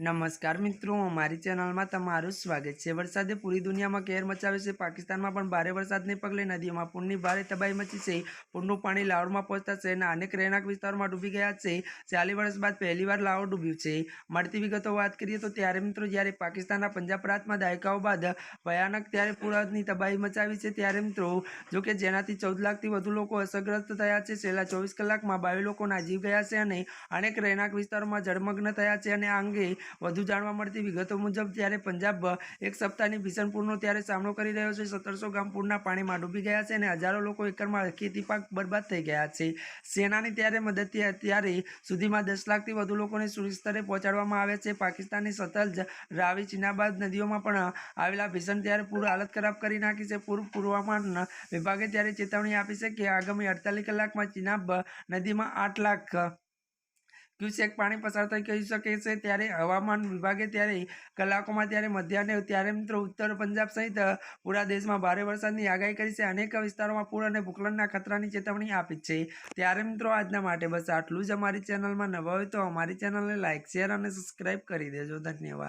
નમસ્કાર મિત્રો, અમારી ચેનલમાં તમારું સ્વાગત છે. વરસાદે પૂરી દુનિયામાં કહેર મચાવે છે. પાકિસ્તાનમાં પણ ભારે વરસાદને પગલે નદીઓમાં પૂરની ભારે તબાહી મચી છે. પૂરનું પાણી લાહોરમાં પહોંચતા શહેરના અનેક રહેણાંક વિસ્તારોમાં ડૂબી ગયા છે. ચાલીસ વર્ષ બાદ પહેલીવાર લાહોર ડૂબ્યું છે. મળતી વિગતો વાત કરીએ તો ત્યારે મિત્રો, જ્યારે પાકિસ્તાનના પંજાબ પ્રાંતમાં દાયકાઓ બાદ ભયાનક ત્યારે પૂરની તબાહી મચાવી છે, ત્યારે મિત્રો, જો કે જેનાથી ચૌદ લાખથી વધુ લોકો અસરગ્રસ્ત થયા છે. છેલ્લા ચોવીસ કલાકમાં બાવી લોકોના જીવ ગયા છે અને અનેક રહેણાંક વિસ્તારોમાં જળમગ્ન થયા છે. અને આ અંગે વધુ જાણવા મળતી વિગતો મુજબ ત્યારે પંજાબ એક સપ્તાહની ભીષણ ત્યારે સામનો કરી રહ્યો છે. સત્તરસો ગામ પૂરના પાણીમાં ડૂબી ગયા છે અને હજારો લોકો એકરમાં ખેતી પાક બરબાદ થઈ ગયા છે. સેનાની ત્યારે મદદથી અત્યારે સુધીમાં દસ લાખથી વધુ લોકોને સુરક્ષિત પહોંચાડવામાં આવ્યા છે. પાકિસ્તાનની સતલજ રાવી ચીનાબાદ નદીઓમાં પણ આવેલા ભીષણ ત્યારે પૂર હાલત ખરાબ કરી નાખી છે. પૂર પૂર્વમાન વિભાગે ત્યારે ચેતવણી આપી છે કે આગામી અડતાલીસ કલાકમાં ચીનાબ નદીમાં આઠ લાખ ક્યુસેક પાણી પસાર થઈ કહી શકે છે. ત્યારે હવામાન વિભાગે ત્યારે કલાકોમાં ત્યારે મધ્યાહને ત્યારે મિત્રો ઉત્તર પંજાબ સહિત પૂરા દેશમાં ભારે વરસાદની આગાહી કરી છે. અનેક વિસ્તારોમાં પૂર અને ભૂખલનના ખતરાની ચેતવણી આપી છે. ત્યારે મિત્રો આજના માટે બસ આટલું જ. અમારી ચેનલમાં નવા હોય તો અમારી ચેનલને લાઇક શેર અને સબસ્ક્રાઈબ કરી દેજો. ધન્યવાદ.